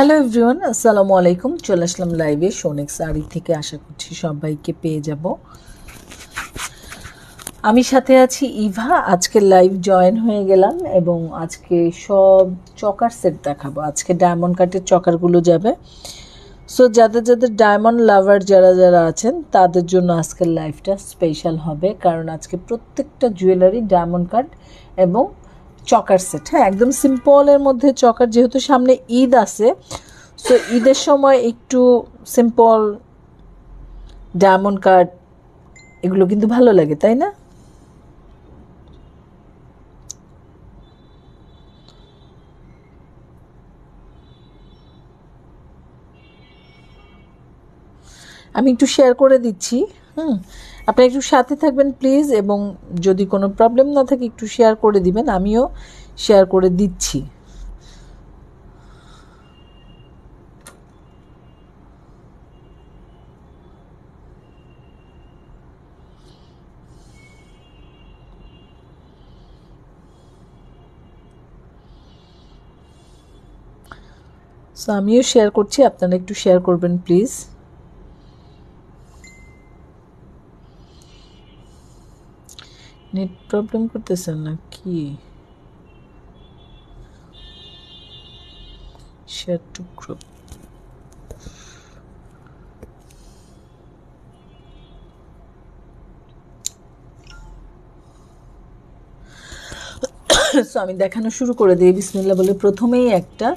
Hello everyone আসসালামু আলাইকুম চলে আসলাম লাইভে সোনেক শাড়ি থেকে আশা করছি সবাইকে পেয়ে যাব। আমি সাথে আছি ইভা। আজকে লাইভ জয়েন হয়ে গেলাম এবং আজকে সব চকার সেট দেখাবো। আজকে ডায়মন্ড কাটের চকারগুলো যাবে। সো যাদের যাদের ডায়মন্ড লাভার যারা যারা আছেন, তাদের জন্য আজকের লাইভটা স্পেশাল হবে। কারণ আজকে প্রত্যেকটা জুয়েলারি ডায়মন্ড কাট এবং চকার সেট হ্যাঁ একদম সিম্পলের মধ্যে চকার, যেহেতু সামনে ঈদ আছে সো ঈদের সময় একটু সিম্পল ডায়মন্ড কাট এগুলো কিন্তু ভালো লাগে, তাই না? আমি একটু শেয়ার করে দিচ্ছি, হুম? আপনি একটু সাথে থাকবেন প্লিজ এবং যদি কোনো প্রবলেম না থাকে, একটু শেয়ার করে দিবেন, আমিও শেয়ার করে দিচ্ছি। আমিও শেয়ার করছি, আপনারা একটু শেয়ার করবেন প্লিজ নেট প্রবলেম করতেছেন না কি শেয়ার টু আমি দেখানো শুরু করে দিই। বিসমিল্লা বলে প্রথমেই একটা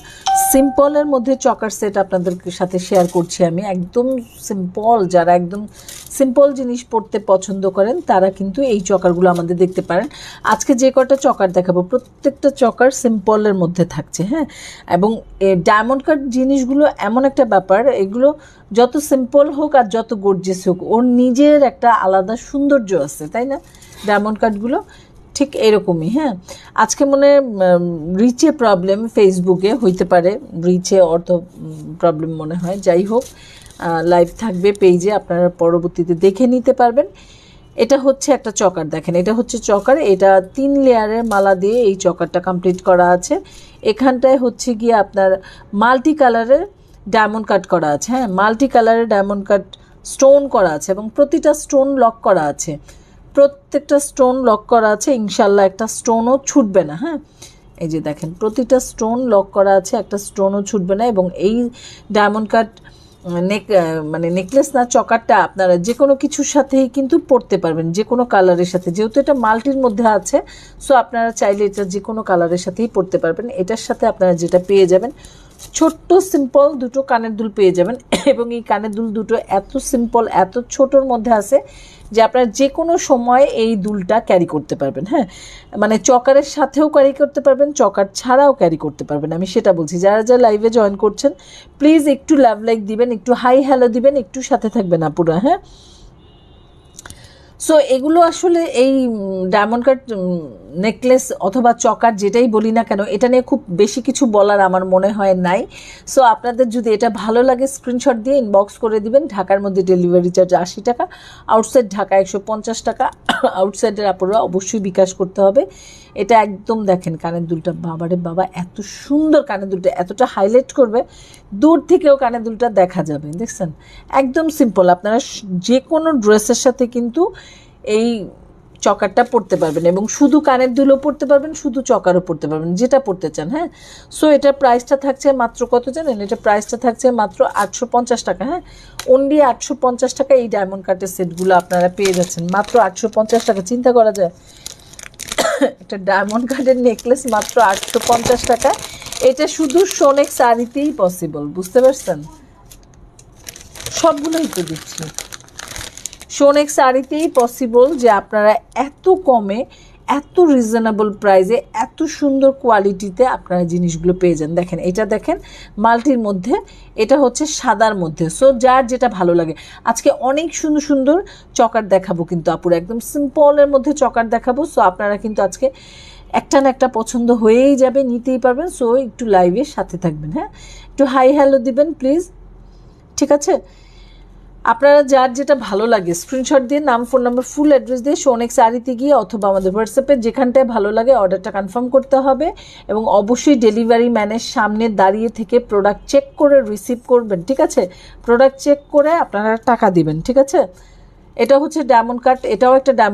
সিম্পলের মধ্যে চকার সেট আপনাদের সাথে শেয়ার করছি আমি। একদম সিম্পল, যারা একদম সিম্পল জিনিস পড়তে পছন্দ করেন, তারা কিন্তু এই চকারগুলো আমাদের দেখতে পারেন। আজকে যে কটা চকার দেখাবো, প্রত্যেকটা চকার সিম্পলের মধ্যে থাকছে হ্যাঁ? এবং ডায়মন্ড কাট জিনিসগুলো এমন একটা ব্যাপার, এগুলো যত সিম্পল হোক আর যত গর্জেস হোক, ওর নিজের একটা আলাদা সৌন্দর্য আছে, তাই না? ডায়মন্ড কাটগুলো ঠিক এরকমই হ্যাঁ? আজকে মনে রিচে প্রবলেম ফেসবুকে হইতে পারে। রিচে অর্থ প্রবলেম মনে হয়। যাই হোক লাইভ থাকবে পেজে আপনারা পরবর্তীতে দেখে নিতে পারবেন। এটা হচ্ছে একটা চকার, দেখেন, এটা হচ্ছে চকার। এটা তিন লেয়ারের মালা দিয়ে এই চকারটা কমপ্লিট করা আছে। এখানটায় হচ্ছে গিয়ে আপনার মাল্টি কালারের ডায়মন্ড কাট করা আছে হ্যাঁ? মাল্টি কালারের ডায়মন্ড কাট স্টোন করা আছে এবং প্রতিটা স্টোন লক করা আছে। প্রত্যেকটা স্টোন লক করা আছে ইনশাল্লাহ একটা স্টোনও ছুটবে না হ্যাঁ? এই যে দেখেন, প্রতিটা স্টোন লক করা আছে, একটা স্টোনও ছুটবে না এবং এই ডায়মন্ড কাট নেক মানে নেকলেস না, চকারটা আপনারা যে কোনো কিছুর সাথেই কিন্তু পরতে পারবেন, যে কোনো কালারের সাথে। যেহেতু এটা মাল্টির মধ্যে আছে সো আপনারা চাইলে এটা যে কোনো কালারের সাথেই পরতে পারবেন। এটার সাথে আপনারা যেটা পেয়ে যাবেন ছোট্ট সিম্পল দুটো কানের দুল পেয়ে যাবেন। এবং এই কানের দুল দুটো এত সিম্পল এত ছোটোর মধ্যে আছে যে আপনারা যে কোনো সময় এই দুলটা ক্যারি করতে পারবেন হ্যাঁ? মানে চকারের সাথেও ক্যারি করতে পারবেন, চকার ছাড়াও ক্যারি করতে পারবেন। আমি সেটা বলছি, যারা যারা লাইভে জয়েন করছেন প্লিজ একটু লাভ লাইক দিবেন, একটু হাই হ্যালো দিবেন, একটু সাথে থাকবেন আপুরা হ্যাঁ? সো এগুলো আসলে এই ডায়মন্ড কাট নেকলেস অথবা চকার যেটাই বলি না কেন, এটা নিয়ে খুব বেশি কিছু বলার আমার মনে হয় নাই। সো আপনাদের যদি এটা ভালো লাগে স্ক্রিনশট দিয়ে ইনবক্স করে দিবেন। ঢাকার মধ্যে ডেলিভারি চার্জ আশি টাকা আউটসাইড ঢাকা একশো পঞ্চাশ টাকা আউটসাইডের আপনারা অবশ্যই বিকাশ করতে হবে। এটা একদম দেখেন কানের দুলটা, বাবারে বাবা, এত সুন্দর কানের দুলটা, এতটা হাইলাইট করবে, দূর থেকেও কানের দুলটা দেখা যাবে, দেখছেন? একদম সিম্পল আপনারা যে কোনো ড্রেসের সাথে কিন্তু এই চকারটা পড়তে পারবেন এবং শুধু কানের দুলও পড়তে পারবেন, শুধু চকারও পড়তে পারবেন, যেটা পড়তে চান হ্যাঁ? সো এটার প্রাইসটা থাকছে মাত্র কত জানেন? এটা প্রাইসটা থাকছে মাত্র আটশো পঞ্চাশ টাকা হ্যাঁ? অনলি আটশো পঞ্চাশ টাকা এই ডায়মন্ড কাটের সেটগুলো আপনারা পেয়ে যাচ্ছেন। মাত্র আটশো পঞ্চাশ টাকা, চিন্তা করা যায়। একটা ডায়মন্ড কার্ডের নেকলেস মাত্র আটশো পঞ্চাশ টাকা। এটা শুধু সোনেক শাড়িতেই পসিবল বুঝতে পারছেন? সবগুলোই তো দিচ্ছি। সোনেক শাড়িতেই পসিবল যে আপনারা এত কমে, এত রিজনেবল প্রাইসে এত সুন্দর কোয়ালিটিতে আপনারা জিনিসগুলো পেয়ে যান। দেখেন, এটা দেখেন, মাল্টির মধ্যে, এটা হচ্ছে সাদার মধ্যে। সো যার যেটা ভালো লাগে। আজকে অনেক সুন্দর সুন্দর চকার দেখাবো কিন্তু আপুর একদম সিম্পলের মধ্যে চকার দেখাবো। সো আপনারা কিন্তু আজকে একটা না একটা পছন্দ হয়েই যাবে, নিতেই পারবেন। সো একটু লাইভের সাথে থাকবেন হ্যাঁ? একটু হাই হ্যালো দিবেন প্লিজ ঠিক আছে? আপনারা যার যেটা ভালো লাগে স্ক্রিনশট দিয়ে নাম ফোন নাম্বার ফুল অ্যাড্রেস দিয়ে সোনেক সারিতে গিয়ে অথবা আমাদের হোয়াটসঅ্যাপে যেখানটায় ভালো লাগে অর্ডারটা কনফার্ম করতে হবে এবং অবশ্যই ডেলিভারি ম্যানের সামনে দাঁড়িয়ে থেকে প্রোডাক্ট চেক করে রিসিভ করবেন, ঠিক আছে? প্রোডাক্ট চেক করে আপনারা টাকা দিবেন, ঠিক আছে? এটা হচ্ছে ডায়মন্ড কার্ড এটাও একটা ডায়মন্ড